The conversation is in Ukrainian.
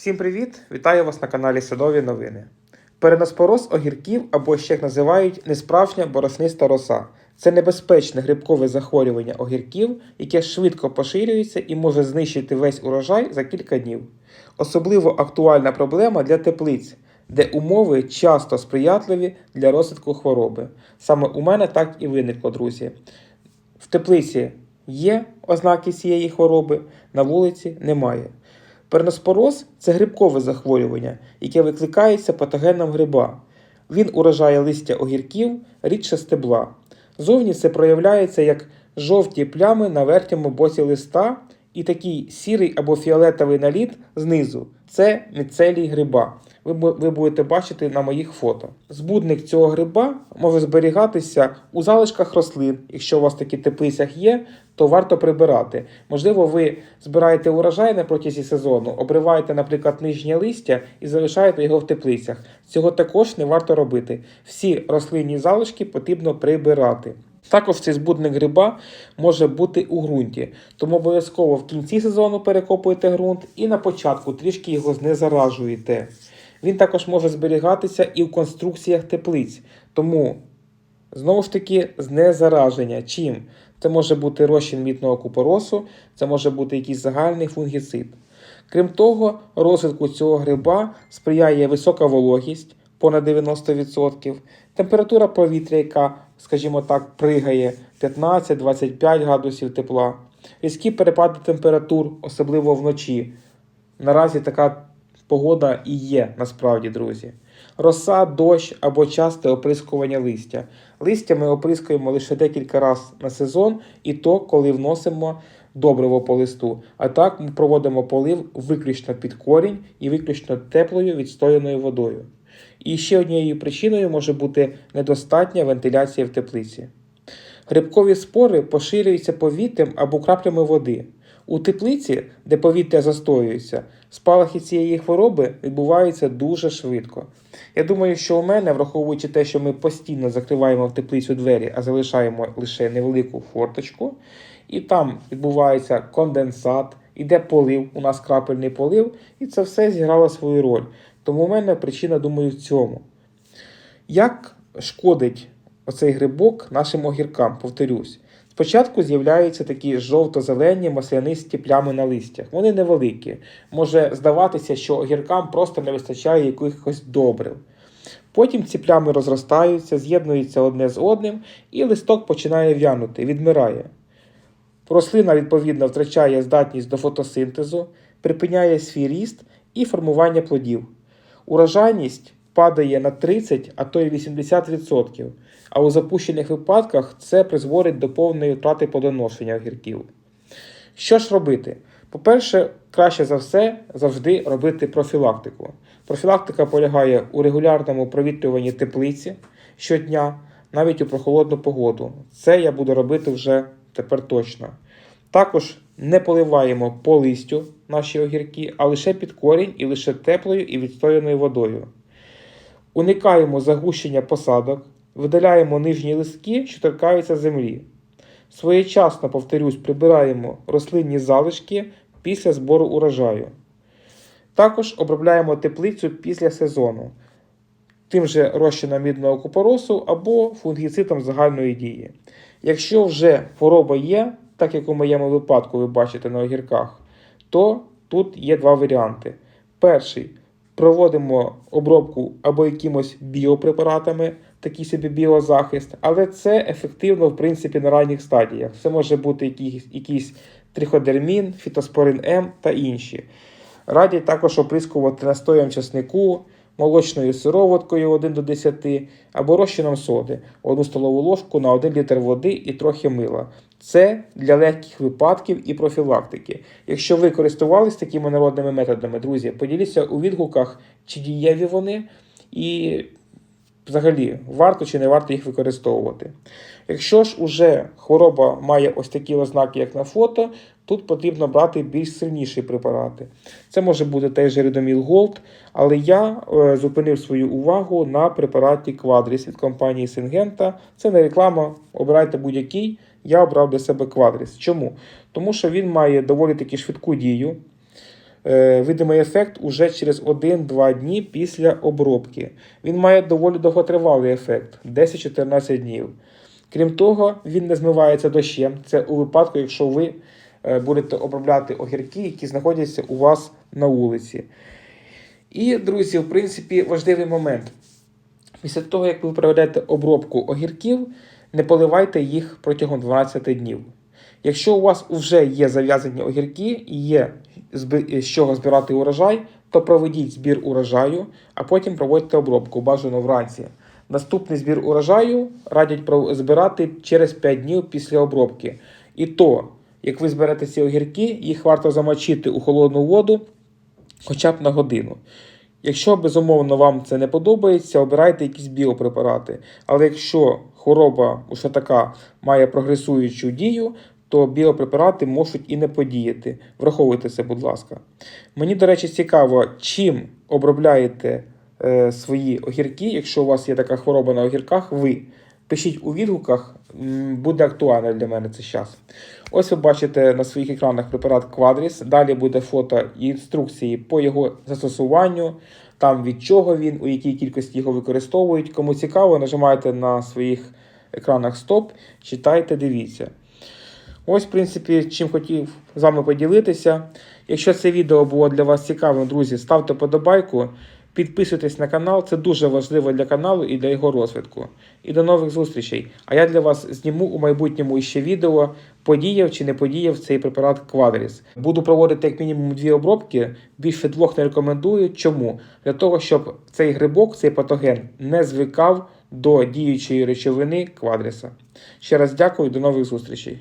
Всім привіт! Вітаю вас на каналі Садові Новини. Переноспороз огірків або ще їх називають несправжня боросниста роса. Це небезпечне грибкове захворювання огірків, яке швидко поширюється і може знищити весь урожай за кілька днів. Особливо актуальна проблема для теплиць, де умови часто сприятливі для розвитку хвороби. Саме у мене так і виникло, друзі. В теплиці є ознаки цієї хвороби, на вулиці немає. Перноспороз це грибкове захворювання, яке викликається патогеном гриба. Він уражає листя огірків, рідше стебла. Зовні це проявляється як жовті плями на верхньому боці листа і такий сірий або фіолетовий наліт знизу. Це міцелій гриба. Ви, ви будете бачити на моїх фото. Збудник цього гриба може зберігатися у залишках рослин. Якщо у вас такі теплицях є, то варто прибирати. Можливо, ви збираєте урожай на протязі сезону, обриваєте, наприклад, нижнє листя і залишаєте його в теплицях. Цього також не варто робити. Всі рослинні залишки потрібно прибирати. Також цей збудник гриба може бути у ґрунті, тому обов'язково в кінці сезону перекопуєте ґрунт і на початку трішки його знезаражуєте. Він також може зберігатися і в конструкціях теплиць, тому знову ж таки знезараження. Чим? Це може бути розчин мідного купоросу, це може бути якийсь загальний фунгіцид. Крім того, розвитку цього гриба сприяє висока вологість понад 90%, температура повітря, яка, скажімо так, пригає 15-25 градусів тепла, різкі перепади температур, особливо вночі. Наразі така погода і є насправді, друзі. Роса, дощ або часте оприскування листя. Листя ми оприскуємо лише декілька разів на сезон, і то, коли вносимо добриво по листу. А так ми проводимо полив виключно під корінь і виключно теплою відстояною водою. І ще однією причиною може бути недостатня вентиляція в теплиці. Грибкові спори поширюються повітрям або краплями води. У теплиці, де повітря застоюється, спалахи цієї хвороби відбуваються дуже швидко. Я думаю, що у мене, враховуючи те, що ми постійно закриваємо в теплицю двері, а залишаємо лише невелику форточку, і там відбувається конденсат, іде полив, у нас крапельний полив, і це все зіграло свою роль. Тому у мене причина, думаю, в цьому. Як шкодить оцей грибок нашим огіркам, повторюсь. Спочатку з'являються такі жовто-зелені маслянисті плями на листях. Вони невеликі. Може здаватися, що огіркам просто не вистачає якихось добрив. Потім ці плями розростаються, з'єднуються одне з одним, і листок починає в'янути, відмирає. Рослина, відповідно, втрачає здатність до фотосинтезу, припиняє свій ріст і формування плодів. Урожайність падає на 30, а то й 80%, а у запущених випадках це призводить до повної втрати плодоношення огірків. Що ж робити? По-перше, краще за все завжди робити профілактику. Профілактика полягає у регулярному провітрюванні теплиці щодня, навіть у прохолодну погоду. Це я буду робити вже тепер точно. Також не поливаємо по листю наші огірки, а лише під корінь і лише теплою і відстояною водою. Уникаємо загущення посадок, видаляємо нижні листки, що торкаються землі. Своєчасно, повторюсь, прибираємо рослинні залишки після збору урожаю. Також обробляємо теплицю після сезону, тим же розчином мідного купоросу або фунгіцидом загальної дії. Якщо вже хвороба є, так як у моєму випадку ви бачите на огірках, то тут є два варіанти. Перший проводимо обробку або якимось біопрепаратами, такий собі біозахист, але це ефективно в принципі на ранніх стадіях. Це може бути якийсь, якийсь триходермін, фітоспорин М та інші. Радять також оприскувати настоєм часнику, молочною сироваткою 1 до 10 або розчином соди 1 столову ложку на 1 літр води і трохи мила. Це для легких випадків і профілактики. Якщо ви користувались такими народними методами, друзі, поділіться у відгуках, чи дієві вони, і взагалі варто чи не варто їх використовувати. Якщо ж уже хвороба має ось такі ознаки, як на фото, тут потрібно брати більш сильніші препарати. Це може бути теж Рідоміл Голд, але я е, зупинив свою увагу на препараті Quadris від компанії Syngenta. Це не реклама, обирайте будь-який. Я обрав для себе Quadris. Чому? Тому що він має доволі таки швидку дію. е, видимий ефект уже через 1-2 дні після обробки. Він має доволі довготривалий ефект 10-14 днів. Крім того, він не змивається дощем. Це у випадку, якщо ви е, будете обробляти огірки, які знаходяться у вас на вулиці. І, друзі, в принципі, важливий момент. Після того, як ви проведете обробку огірків, не поливайте їх протягом 12 днів. Якщо у вас вже є зав'язані огірки і є з чого збирати урожай, то проведіть збір урожаю, а потім проводьте обробку, бажано вранці. Наступний збір урожаю радять збирати через 5 днів після обробки. І то, як ви зберете ці огірки, їх варто замочити у холодну воду хоча б на годину. Якщо безумовно вам це не подобається, обирайте якісь біопрепарати. Але якщо хвороба уже така має прогресуючу дію, то біопрепарати можуть і не подіяти. Враховуйте це, будь ласка. Мені, до речі, цікаво, чим обробляєте е, свої огірки, якщо у вас є така хвороба на огірках, ви. Пишіть у відгуках, буде актуально для мене цей час. Ось ви бачите на своїх екранах препарат Quadris. Далі буде фото і інструкції по його застосуванню, там від чого він, у якій кількості його використовують. Кому цікаво, нажимайте на своїх екранах стоп, читайте, дивіться. Ось, в принципі, чим хотів з вами поділитися. Якщо це відео було для вас цікавим, друзі, ставте подобайку, підписуйтесь на канал, це дуже важливо для каналу і для його розвитку. І до нових зустрічей. А я для вас зніму у майбутньому іще відео, подіяв чи не подіяв цей препарат Quadris. Буду проводити як мінімум дві обробки, більше двох не рекомендую. Чому? Для того, щоб цей грибок, цей патоген не звикав до діючої речовини Quadris. Ще раз дякую, до нових зустрічей.